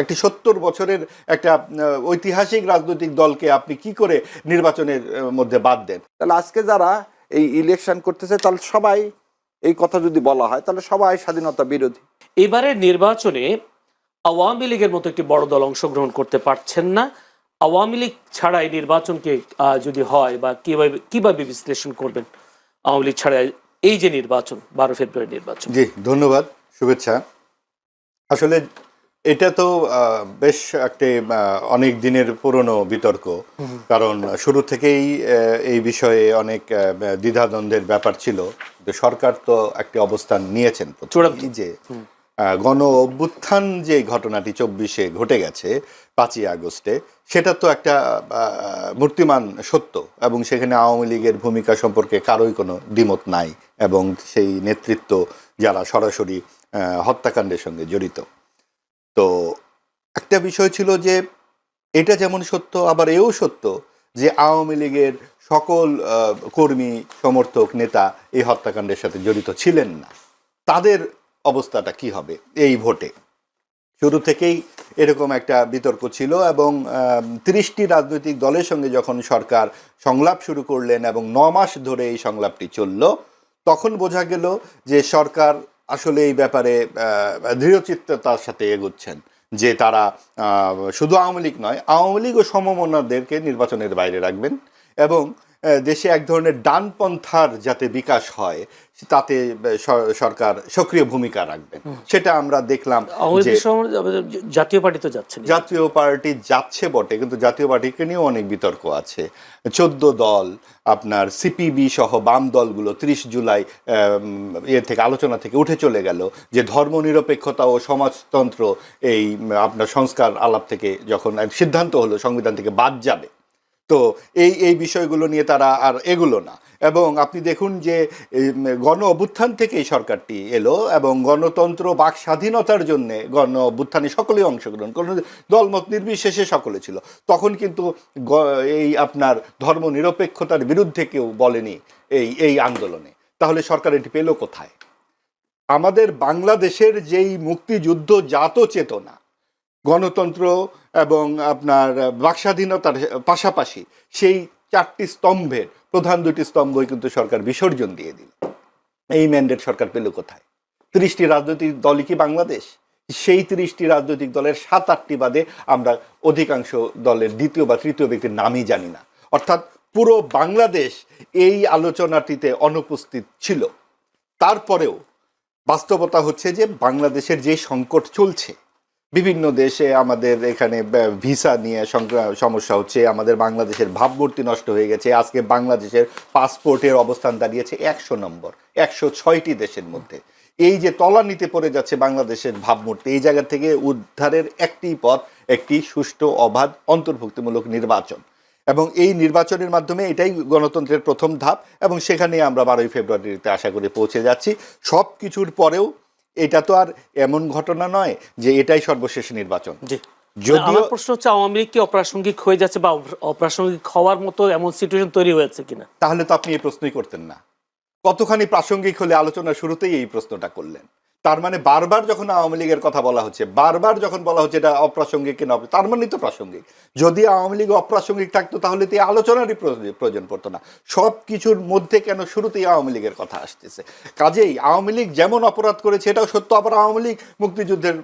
একটি সত্তর বছরের একটা ঐতিহাসিক রাজনৈতিক দলকে আপনি কি করে নির্বাচনের মধ্যে বাদ দেন? তাহলে আজকে যারা এই ইলেকশন করতেছে তাহলে সবাই এই কথা যদি বলা হয় তাহলে সবাই স্বাধীনতা বিরোধী। এবারের নির্বাচনে আওয়ামী লীগের মতো একটি বড় দল অংশগ্রহণ করতে পারছেন না। আওয়ামী লীগ ছাড়া এই নির্বাচনকে যদি হয় বা কীভাবে কীভাবে বিশ্লেষণ করবেন? আওয়ামী লীগ ছাড়া এই যে নির্বাচন বারো ফেব্রুয়ারি নির্বাচন। জি ধন্যবাদ শুভেচ্ছা। আসলে এটা তো বেশ একটি অনেক দিনের পুরনো বিতর্ক। কারণ শুরু থেকেই এই বিষয়ে অনেক দ্বিধাদ্বন্দ্বের ব্যাপার ছিল। সরকার তো একটি অবস্থান নিয়েছেন যে গণ অভ্যুত্থান যে ঘটনাটি চব্বিশে ঘটে গেছে পাঁচই আগস্টে সেটা তো একটা মূর্তিমান সত্য। এবং সেখানে আওয়ামী লীগের ভূমিকা সম্পর্কে কারোই কোনো দ্বিমত নাই। এবং সেই নেতৃত্ব যারা সরাসরি হত্যাকাণ্ডের সঙ্গে জড়িত। তো একটা বিষয় ছিল যে এটা যেমন সত্য, আবার এও সত্য যে আওয়ামী লীগের সকল কর্মী, সমর্থক, নেতা এই হত্যাকাণ্ডের সাথে জড়িত ছিলেন না। তাদের অবস্থাটা কি হবে এই ভোটে? শুরু থেকেই এরকম একটা বিতর্ক ছিল এবং তিরিশটি রাজনৈতিক দলের সঙ্গে যখন সরকার সংলাপ শুরু করলেন এবং ন মাস ধরে এই সংলাপটি চলল, তখন বোঝা গেল যে সরকার আসলে এই ব্যাপারে দৃঢ়চিত্ততার সাথে এগোচ্ছেন যে তারা শুধু আওয়ামী লীগ নয়, আওয়ামী লীগ ও সমমনাদেরকে নির্বাচনের বাইরে রাখবেন এবং দেশে এক ধরনের ডানপন্থার যাতে বিকাশ হয় তাতে সরকার সক্রিয় ভূমিকা রাখবেন সেটা আমরা দেখলাম জাতীয় পার্টি তো যাচ্ছে জাতীয় পার্টি যাচ্ছে বটে কিন্তু জাতীয় পার্টিকে নিয়েও অনেক বিতর্ক আছে। চোদ্দ দল আপনার সিপিবি সহ বাম দলগুলো ত্রিশ জুলাই আম, ইয়ে থেকে আলোচনা থেকে উঠে চলে গেল যে ধর্মনিরপেক্ষতা ও সমাজতন্ত্র এই আপনার সংস্কার আলাপ থেকে যখন সিদ্ধান্ত হলো সংবিধান থেকে বাদ যাবে তো এই এই বিষয়গুলো নিয়ে তারা আর এগুলো না। এবং আপনি দেখুন যে গণ অভ্যুত্থান থেকেই সরকারটি এলো এবং গণতন্ত্র, বাক স্বাধীনতার জন্য গণ অভ্যুত্থানে সকলেই অংশগ্রহণ কোনো দলমত নির্বিশেষে সকলে ছিল। তখন কিন্তু এই আপনার ধর্ম নিরপেক্ষতার বিরুদ্ধে কেউ বলেনি এই এই আন্দোলনে। তাহলে সরকার এটি পেল কোথায়? আমাদের বাংলাদেশের যেই মুক্তিযুদ্ধ জাত চেতনা গণতন্ত্র এবং আপনার বাকস্বাধীনতার পাশাপাশি সেই চারটি স্তম্ভের, প্রধান দুটি স্তম্ভই কিন্তু সরকার বিসর্জন দিয়ে দিল। এই ম্যান্ডেট সরকার পেল কোথায়? ত্রিশটি রাজনৈতিক দলই কি বাংলাদেশ? সেই ত্রিশটি রাজনৈতিক দলের সাত আটটি বাদে আমরা অধিকাংশ দলের দ্বিতীয় বা তৃতীয় ব্যক্তির নামই জানি না। অর্থাৎ পুরো বাংলাদেশ এই আলোচনাটিতে অনুপস্থিত ছিল। তারপরেও বাস্তবতা হচ্ছে যে বাংলাদেশের যে সংকট চলছে বিভিন্ন দেশে আমাদের এখানে ভিসা নিয়ে সমস্যা হচ্ছে, আমাদের বাংলাদেশের ভাবমূর্তি নষ্ট হয়ে গেছে, আজকে বাংলাদেশের পাসপোর্টের অবস্থান দাঁড়িয়েছে একশো নম্বর, একশো ছয়টি দেশের মধ্যে। এই যে তলানিতে পড়ে যাচ্ছে বাংলাদেশের ভাবমূর্তি, এই জায়গা থেকে উদ্ধারের একটি পথ, একটি সুষ্ঠু, অবাধ, অন্তর্ভুক্তিমূলক নির্বাচন। এবং এই নির্বাচনের মাধ্যমে এটাই গণতন্ত্রের প্রথম ধাপ, এবং সেখানে আমরা বারোই ফেব্রুয়ারিতে আশা করে পৌঁছে যাচ্ছি। সব কিছুর পরেও এটা তো আর এমন ঘটনা নয় যে এটাই সর্বশেষ নির্বাচন। যদি যদিও- প্রশ্ন হচ্ছে আওয়ামী লীগ কি অপ্রাসঙ্গিক হয়ে যাচ্ছে বা অপ্রাসঙ্গিক হওয়ার মতো এমন সিচুয়েশন তৈরি হয়েছে কিনা? তাহলে তো আপনি এই প্রশ্নই করতেন না। কতখানি প্রাসঙ্গিক হলে আলোচনা শুরুতেই এই প্রশ্নটা করলেন? তার মানে বারবার যখন আওয়ামী লীগের কথা বলা হচ্ছে, বারবার যখন বলা হচ্ছে এটা অপ্রাসঙ্গিক কিনা তার মানেই তো প্রাসঙ্গিক। যদি আওয়ামী লীগ অপ্রাসঙ্গিক থাকতো তাহলে তো আলোচনারই প্রয়োজন- প্রয়োজন পড়তো না। সব কিছুর মধ্যে কেন শুরুতেই আওয়ামী লীগের কথা আসতেছে? কাজেই আওয়ামী লীগ যেমন অপরাধ করেছে, এটাও সত্য, আবার আওয়ামী লীগ মুক্তিযুদ্ধের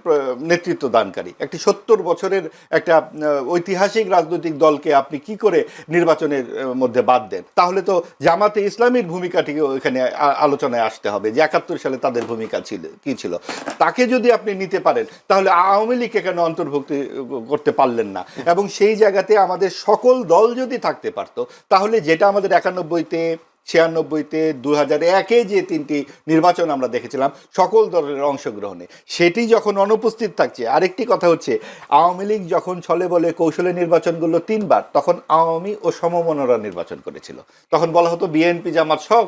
নেতৃত্ব দানকারী। একটি সত্তর বছরের একটা ঐতিহাসিক রাজনৈতিক দলকে আপনি কি করে নির্বাচনের মধ্যে বাদ দেন? তাহলে তো জামাতে ইসলামীর ভূমিকাটিকে এখানে আলোচনায় আসতে হবে যে একাত্তর সালে তাদের ভূমিকা ছিল, কি ছিল। তাকে যদি আপনি নিতে পারেন, তাহলে আওয়ামী লীগকে কেন অন্তর্ভুক্তি করতে পারলেন না? এবং সেই জায়গাতে আমাদের সকল দল যদি থাকতে পারতো, তাহলে যেটা আমাদের একানব্বইতে, ছিয়ানব্বইতে দু হাজার একে যে তিনটি নির্বাচন আমরা দেখেছিলাম, সকল দলের অংশগ্রহণে, সেটি যখন অনুপস্থিত থাকছে, আরেকটি কথা হচ্ছে, আওয়ামী লীগ যখন ছলে বলে কৌশলে নির্বাচনগুলো তিনবার, তখন আওয়ামী ও সমমনরা নির্বাচন করেছিল। তখন বলা হতো, বিএনপি, জামাত সব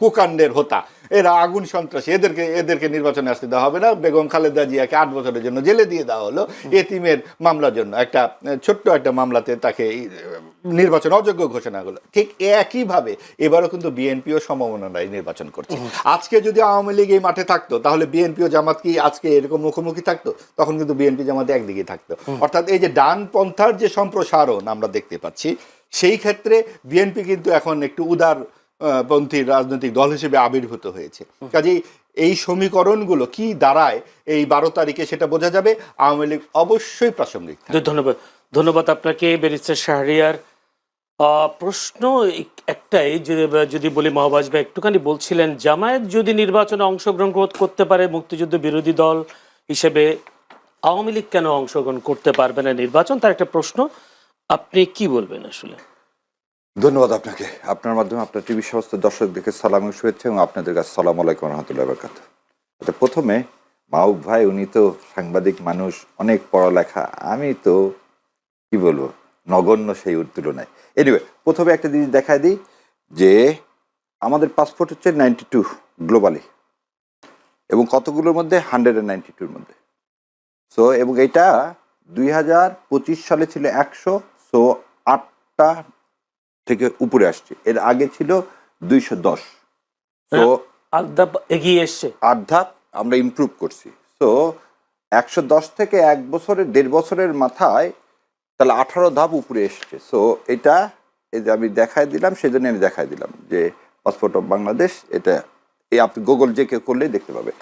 কুকাণ্ডের হোতা। এরা আগুন সন্ত্রাসী। এদেরকে এদেরকে নির্বাচনে আসতে দেওয়া হবে না। বেগম খালেদা জিয়াকে আট বছরের জন্য জেলে দিয়ে দেওয়া হলো এতিমের মামলার জন্য। একটা ছোট্ট একটা মামলাতে তাকে নির্বাচন অযোগ্য ঘোষণা হলো। ঠিক একইভাবে এবারও কিন্তু বিএনপিও সমমনায় নির্বাচন করছে। আজকে যদি আওয়ামী লীগ এই মাঠে থাকতো তাহলে বিএনপিও জামাত কি আজকে এরকম মুখোমুখি থাকতো? তখন কিন্তু বিএনপি জামাত একদিকে থাকতো। অর্থাৎ এই যে ডান পন্থার যে সম্প্রসারণ আমরা দেখতে পাচ্ছি সেই ক্ষেত্রে বিএনপি কিন্তু এখন একটু উদার পন্থী রাজনৈতিক দল হিসেবে আবির্ভূত হয়েছে। কাজেই এই সমীকরণগুলো কি দাঁড়ায়, এই বারো তারিখে সেটা বোঝা যাবে। আওয়ামী লীগ অবশ্যই প্রাসঙ্গিক ধন্যবাদ। ধন্যবাদ আপনাকে, ব্যারিস্টার শাহরিয়ার। প্রশ্ন এক- একটাই যদি বলি মহাবাজ ভাই একটুখানি বলছিলেন, জামায়াত যদি নির্বাচনে অংশগ্রহণ কর- করতে পারে, মুক্তিযুদ্ধ বিরোধী দল হিসেবে আওয়ামী লীগ কেন অংশগ্রহণ করতে পারবে না নির্বাচন? তার একটা প্রশ্ন, আপনি কি বলবেন আসলে? ধন্যবাদ আপনাকে। আপনার মাধ্যমে আপনার টিভি সমস্ত দর্শকদেরকে সালাম শুভেচ্ছা এবং আপনাদের কাছে সালাম আলাইকুম রহমতুল্লাহ বরকাত আচ্ছা প্রথমে মাহবুব ভাই, উনি তো সাংবাদিক মানুষ, অনেক পড়ালেখা। আমি তো, কি বলব, নগণ্য সেই তুলনায়। এনিওয়ে প্রথমে একটা জিনিস দেখায় দিই যে আমাদের পাসপোর্ট হচ্ছে নাইনটি টু গ্লোবালি এবং কতগুলোর মধ্যে? হান্ড্রেড অ্যান্ড নাইনটি টুর মধ্যে। সো এবং এটা দুই হাজার পঁচিশ সালে ছিল একশো সো আটটা থেকে উপরে আসছে। এর আগে ছিল দুইশো দশ। তো আলাদা এগিয়ে এসছে। আট ধাপ আমরা ইমপ্রুভ করছি। তো একশো দশ থেকে এক বছরের দেড় বছরের মাথায় তাহলে আঠারো ধাপ উপরে এসছে। সো এটা এই যে আমি দেখাই দিলাম সেজন্য আমি দেখাই দিলাম যে পাসপোর্ট অফ বাংলাদেশ এটা এই আপনি গুগল যে কেউ করলেই দেখতে পাবে।